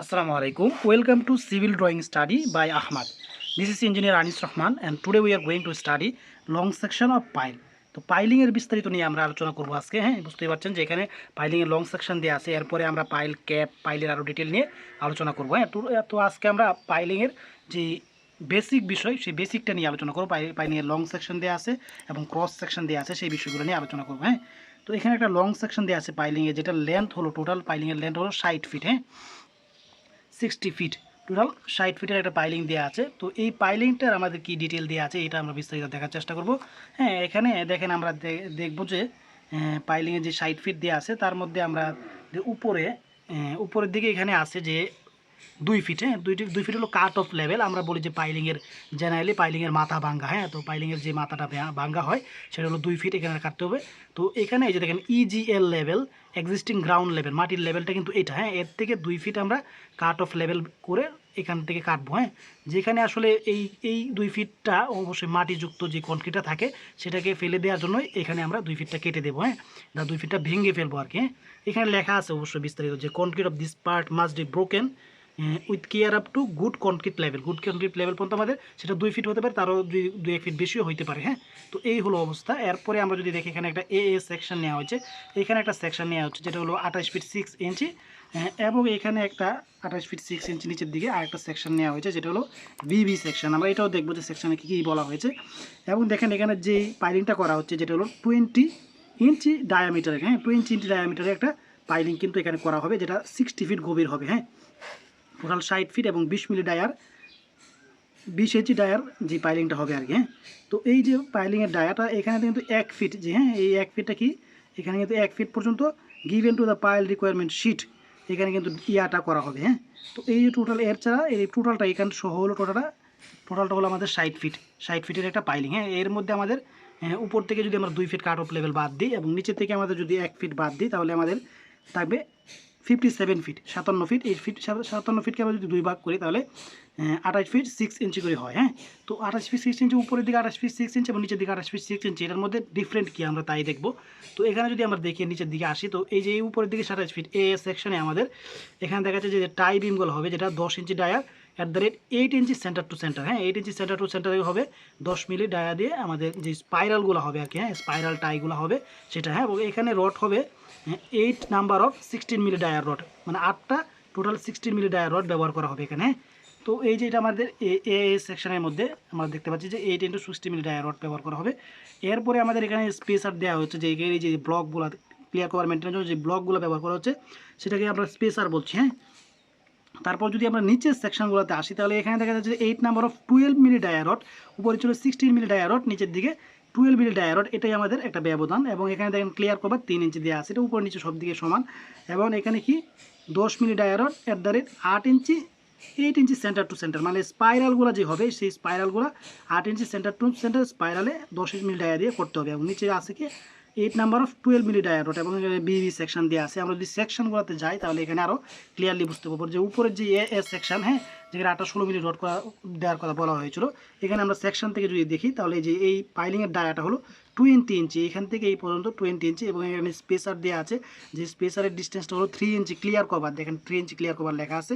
Assalamu alaikum. Welcome to Civil Drawing Study by Ahmad. This is Engineer Anis Rahman and today we are going to study long section of pile. তো পাইলিংয়ের বিস্তারিত নিয়ে আমরা আলোচনা করব আজকে হ্যাঁ বুঝতেই পারছেন যে এখানে পাইলিংয়ের লং সেকশন দেওয়া আছে এরপরে আমরা পাইল ক্যাপ পাইলের আরও ডিটেল নিয়ে আলোচনা করব হ্যাঁ তো আজকে আমরা পাইলিংয়ের যে বেসিক বিষয়, সেই বেসিকটা নিয়ে আলোচনা করব পাই পাইলিংয়ের লং সেকশন দেওয়া আছে এবং ক্রস সেকশন দেওয়া আছে, সেই বিষয়গুলো নিয়ে আলোচনা করব হ্যাঁ তো এখানে একটা লং সেকশন দেওয়া আছে পাইলিংয়ে যেটা লেন্থ হলো টোটাল পাইলিংয়ের লেন্থ হলো ষাট ফিট হ্যাঁ সিক্সটি ফিট টোটাল ষাট ফিটের একটা পাইলিং দেওয়া আছে। তো এই পাইলিংটার আমাদের কি ডিটেল দেওয়া আছে, এটা আমরা বিস্তারিত দেখার চেষ্টা করব। হ্যাঁ এখানে দেখেন আমরা দেখব যে পাইলিংয়ে যে ষাট ফিট দেওয়া আছে, তার মধ্যে আমরা উপরে উপরের দিকে এখানে আছে যে দুই ফিট হ্যাঁ দুইটি, দুই ফিট হলো কাট অফ লেভেল আমরা বলি যে পাইলিংয়ের জেনারেলি পাইলিংয়ের মাথা ভাঙ্গা হ্যাঁ তো পাইলিংয়ের যে মাথাটা ভাঙ্গা হয়, সেটা হলো দুই ফিট এখানে কাটতে হবে। তো এখানে এই যে দেখেন EGL level existing ground level মাটির লেভেলটা কিন্তু এটা হ্যাঁ এর থেকে দুই ফিট আমরা কাট অফ লেভেল করে এখান থেকে কাটবো হ্যাঁ। যেখানে আসলে এই এই দুই ফিটটা অবশ্যই মাটিযুক্ত যে কনক্রিটটা থাকে, সেটাকে ফেলে দেওয়ার জন্যই এখানে আমরা দুই ফিটটা কেটে দেবো হ্যাঁ। দুই ফিটটা ভেঙে ফেলব আর কি হ্যাঁ। এখানে লেখা আছে অবশ্যই বিস্তারিত যে concrete of this part must be broken with care up to good concrete level good concrete level পর্যন্ত আমাদের সেটা দুই ফিট হতে পারে, তারও দুই দুই এক ফিট বেশিও হইতে পারে হ্যাঁ? তো এই হলো অবস্থা। এরপরে আমরা যদি দেখি এখানে একটা এ এ সেকশন নেওয়া হয়েছে। এখানে একটা সেকশন নেওয়া হচ্ছে যেটা হলো আঠাশ ফিট সিক্স ইঞ্চি এবং এখানে একটা আঠাশ ফিট সিক্স ইঞ্চি নিচের দিকে আরেকটা সেকশন নেওয়া হয়েছে যেটা হলো বিবি সেকশন আমরা এটাও দেখব যে সেকশনে কী কী বলা হয়েছে। এবং দেখেন এখানে যে পাইলিংটা করা হচ্ছে যেটা হলো টোয়েন্টি ইঞ্চি ডায়ামিটারের হ্যাঁ? টোয়েন্টি ইঞ্চি ডায়ামিটারের একটা পাইলিং কিন্তু এখানে করা হবে, যেটা সিক্সটি ফিট গভীর হবে হ্যাঁ? টোটাল ষাট ফিট এবং বিশ মিলি ডায়ার বিশ ইঞ্চি ডায়ার যে পাইলিংটা হবে আর কি হ্যাঁ? তো এই যে পাইলিংয়ের ডায়াটা এখানে কিন্তু এক ফিট যে হ্যাঁ এই এক ফিটটা কি? এখানে কিন্তু এক ফিট পর্যন্ত given to the pile requirement sheet এখানে কিন্তু ইয়াটা করা হবে হ্যাঁ? তো এই যে টোটাল এর ছাড়া এই টোটালটা এখানে সহ হলো টোটালটা টোটালটা হলো আমাদের ষাট ফিট ষাট ফিটের একটা পাইলিং হ্যাঁ? এর মধ্যে আমাদের হ্যাঁ, উপর থেকে যদি আমরা দুই ফিট কাট অফ লেভেল বাদ দিই এবং নিচে থেকে আমাদের যদি এক ফিট বাদ দিই তাহলে আমাদের থাকবে ফিফটি সেভেন ফিট সাতান্ন ফিট এই ফিট সাতান্ন ফিটকে আমরা যদি দুই ভাগ করি তাহলে আঠাশ ফিট সিক্স ইঞ্চি করে হয় হ্যাঁ? তো আঠাশ ফিট সিক্স ইঞ্চি উপরের দিকে আঠাশ ফিট সিক্স ইঞ্চি এবং নিচের দিকে আঠাশ ফিট সিক্স ইঞ্চি এটার মধ্যে ডিফারেন্ট কী আমরা তাই দেখব? তো এখানে যদি আমরা দেখি, নিচের দিকে আসি, তো এই যে উপরের দিকে সাতাশ ফিট এ সেকশনে আমাদের, এখানে দেখা যাচ্ছে যে টাই বিমগুলো হবে, যেটা দশ inch dia at the rate eight inch centre to centre হ্যাঁ eight inch centre to centre হবে। দশ মিলি ডায়া দিয়ে আমাদের যে স্পাইরালগুলো হবে আর কি হ্যাঁ স্পাইরাল টাইগুলো হবে সেটা হ্যাঁ এখানে রড হবে eight number of sixteen milli dia rod মানে আটটা total sixteen milli dia rod ব্যবহার করা হবে এখানে হ্যাঁ। তো এই যে এটা আমাদের এ সেকশনের মধ্যে আমরা দেখতে পাচ্ছি যে eight into sixty milli dia rod ব্যবহার করা হবে। এরপরে আমাদের এখানে স্পেসার দেওয়া হচ্ছে যে এই যে ব্লকগুলো ক্লিয়ার কভার মেনটেনের জন্য যে ব্লকগুলো ব্যবহার করা হচ্ছে, সেটাকে আমরা স্পেসার বলছি হ্যাঁ। তারপর যদি আমরা নিচের সেকশনগুলোতে আসি, তাহলে এখানে দেখা যাচ্ছে eight number of twelve milli dia rod উপরে ছিল সিক্সটিন মিলি ডায়ারট নিচের দিকে টুয়েলভ মিলি ডায়ারট এটাই আমাদের একটা ব্যবধান। এবং এখানে দেখেন ক্লিয়ার কভার তিন ইঞ্চি দেওয়া আছে, এটা উপর নিচে সব দিকে সমান। এবং এখানে কি? দশ milli dia rod at the rate আট inch eight inch centre to centre মানে স্পাইরালগুলো যে হবে, সেই স্পাইরালগুলো আট ইঞ্চি সেন্টার টু সেন্টার স্পাইরালে দশ মিলি ডায়া দিয়ে করতে হবে। এবং নিচে আছে কি? Eight number of twelve milli dia rod এবং বিবি সেকশন দেওয়া আছে। আমরা যদি সেকশনগুলোতে যাই, তাহলে এখানে আরও ক্লিয়ারলি বুঝতে পারব যে উপরের যে এ সেকশন হ্যাঁ যেখানে আটা ষোলো মিলি রড করা, দেওয়ার কথা বলা হয়েছিল, এখানে আমরা সেকশন থেকে যদি দেখি, তাহলে যে এই পাইলিংয়ের ডায়াটা হলো টোয়েন্টি ইঞ্চি এখান থেকে এই পর্যন্ত টোয়েন্টি ইঞ্চি এবং এখানে স্পেসার দেওয়া আছে, যে স্পেসারের ডিস্টেন্সটা হলো থ্রি ইঞ্চি ক্লিয়ার কভার দেখেন থ্রি ইঞ্চি ক্লিয়ার কভার লেখা আছে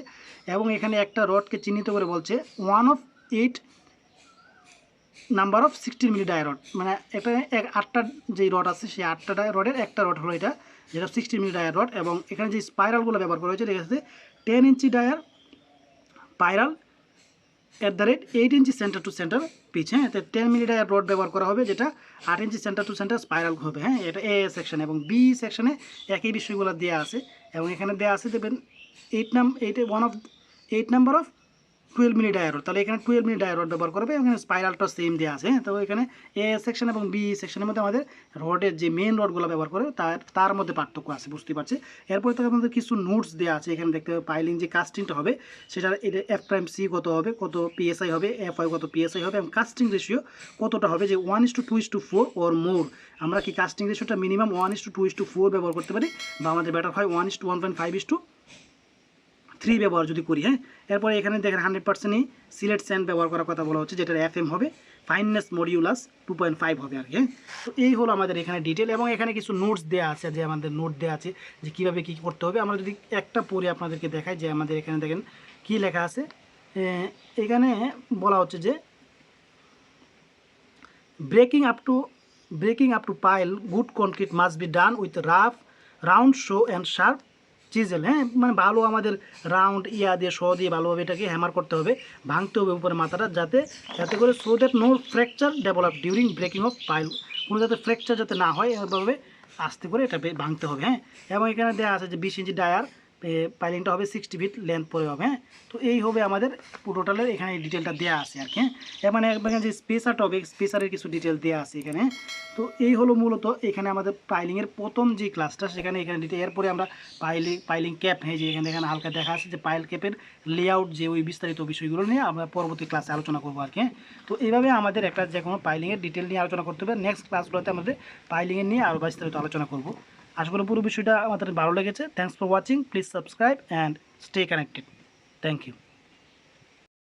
এবং এখানে একটা রডকে চিহ্নিত করে বলছে one of eight number of sixteen milli dia rod মানে একটা এক আটটা যেই রড আছে, সেই আটটা রডের একটা রড হলো এটা, যেটা সিক্সটিন মিলি ডায়ার রড এবং এখানে যে স্পাইরালগুলো ব্যবহার করা হয়েছে, দেখা যাচ্ছে ten inch dia spiral at the rate eight inch centre to centre pitch হ্যাঁ তো টেন মিলি ডায়ার রড ব্যবহার করা হবে, যেটা আট inch centre to centre spiral হবে। হ্যাঁ এটা এ সেকশন এবং বি সেকশনে একই বিষয়গুলো দেওয়া আছে। এবং এখানে দেওয়া আছে দেবেন এইট নাম eight one of eight number of twelve minute dia rod তাহলে এখানে টুয়েলভ মিনিট ডায়ারড ব্যবহার করবে এখানে স্পাইরালটা সেম দেওয়া আছে। তো এখানে এ সেকশন এবং বি সেকশনের মধ্যে আমাদের রডের যে মেন রডগুলো ব্যবহার করে তার তার মধ্যে পার্থক্য আছে, বুঝতে পারছি? এরপরে তো আমাদের কিছু নোটস দেওয়া আছে। এখানে দেখতে হবে পাইলিং যে কাস্টিংটা হবে সেটা এটা এফ প্রাইম সি কত হবে, কত পিএসআই হবে এফ আই কত পিএসআই হবে এবং কাস্টিং রেশিও কতটা হবে যে one is to two is to four or more আমরা কি কাস্টিং রেশিওটা minimum one is to two is to four ব্যবহার করতে পারি? বা আমাদের ব্যাটার হয় one is to one point five is to three ব্যবহার যদি করি হ্যাঁ? এরপরে এখানে দেখেন হান্ড্রেড পার্সেন্টই সিলেট স্যান্ড ব্যবহার করার কথা বলা হচ্ছে, যেটার এফ এম হবে fineness modulus two point five হবে আর কি হ্যাঁ? তো এই হলো আমাদের এখানে ডিটেল এবং এখানে কিছু নোটস দেওয়া আছে, যে আমাদের নোট দেওয়া আছে, যে কীভাবে কী করতে হবে। আমরা যদি একটা পড়ে আপনাদেরকে দেখাই, যে আমাদের এখানে দেখেন কী লেখা আছে। এখানে বলা হচ্ছে যে breaking up to breaking up to pile good concrete must be done with rough round show and sharp chisel হ্যাঁ? মানে ভালো আমাদের রাউন্ড ইয়া দিয়ে, শো দিয়ে ভালোভাবে এটাকে হ্যামার করতে হবে, ভাঙতে হবে উপরে মাথাটা যাতে যাতে করে so that no fracture develop during breaking of pile কোনো যাতে ফ্র্যাকচার যাতে না হয়, এভাবে আস্তে করে এটা ভাঙতে হবে হ্যাঁ? এবং এখানে দেওয়া আছে যে বিশ ইঞ্চি ডায়ার পাইলিংটা হবে সিক্সটি ফিট লেন্থ পরে হবে হ্যাঁ তো এই হবে আমাদের টোটালের এখানে ডিটেলটা দেওয়া আছে আর কি হ্যাঁ মানে এখানে যে স্পেসার টপিক স্পেসারের কিছু ডিটেল দেওয়া আছে এখানে হ্যাঁ? তো এই হলো মূলত এখানে আমাদের পাইলিংয়ের প্রথম যে ক্লাসটা সেখানে এখানে ডিটেল এরপরে আমরা পাইলিং পাইলিং ক্যাপ হ্যাঁ যে এখানে এখানে হালকা দেখা আছে যে পাইল ক্যাপের লেআউট যে ওই বিস্তারিত বিষয়গুলো নিয়ে আমরা পরবর্তী ক্লাসে আলোচনা করব আর কি হ্যাঁ? তো এইভাবে আমাদের একটা যে কোনো পাইলিংয়ের ডিটেল নিয়ে আলোচনা করতে হবে নেক্সট ক্লাসগুলোতে আমাদের পাইলিংয়ের নিয়ে আরও বিস্তারিত আলোচনা করব আশা করি পুরো বিষয়টা আমাদের ভালো লেগেছে। Thanks for watching please subscribe and stay connected thank you